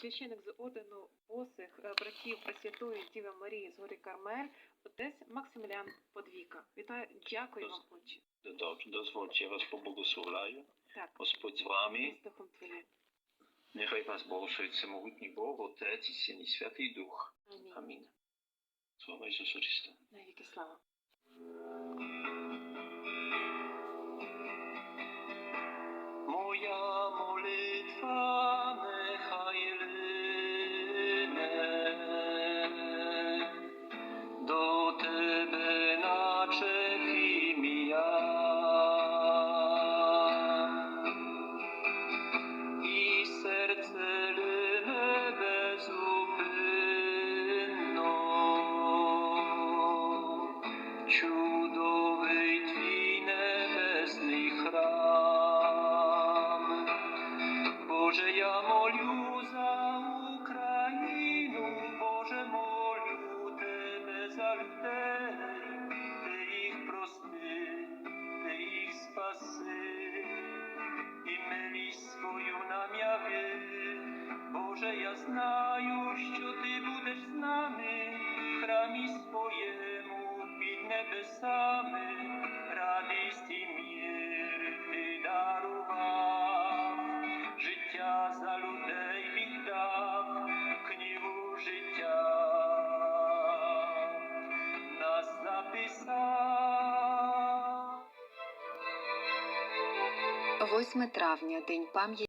священик з ордену босих е, братів Пресвятої Діви Марії з гори Кармель, отець Максимілян Подвіка. Вітаю, дякую вам, отче. Dobrze, dozwólcie, ja was pobłogosławię. Так, Господь з вами. Нехай вас благословить всемогутній Бог, Отець і Син і Святий Дух. Амінь. Амінь. Слава Ісусу Христу. Навіки слава. Чудовий твій небесний храм. Боже, я молю за Україну, Боже, молю тебе за людей, ти їх прости, ти їх спаси, і милість свою нам яви. Боже, я знаю, що 8 травня День пам'яті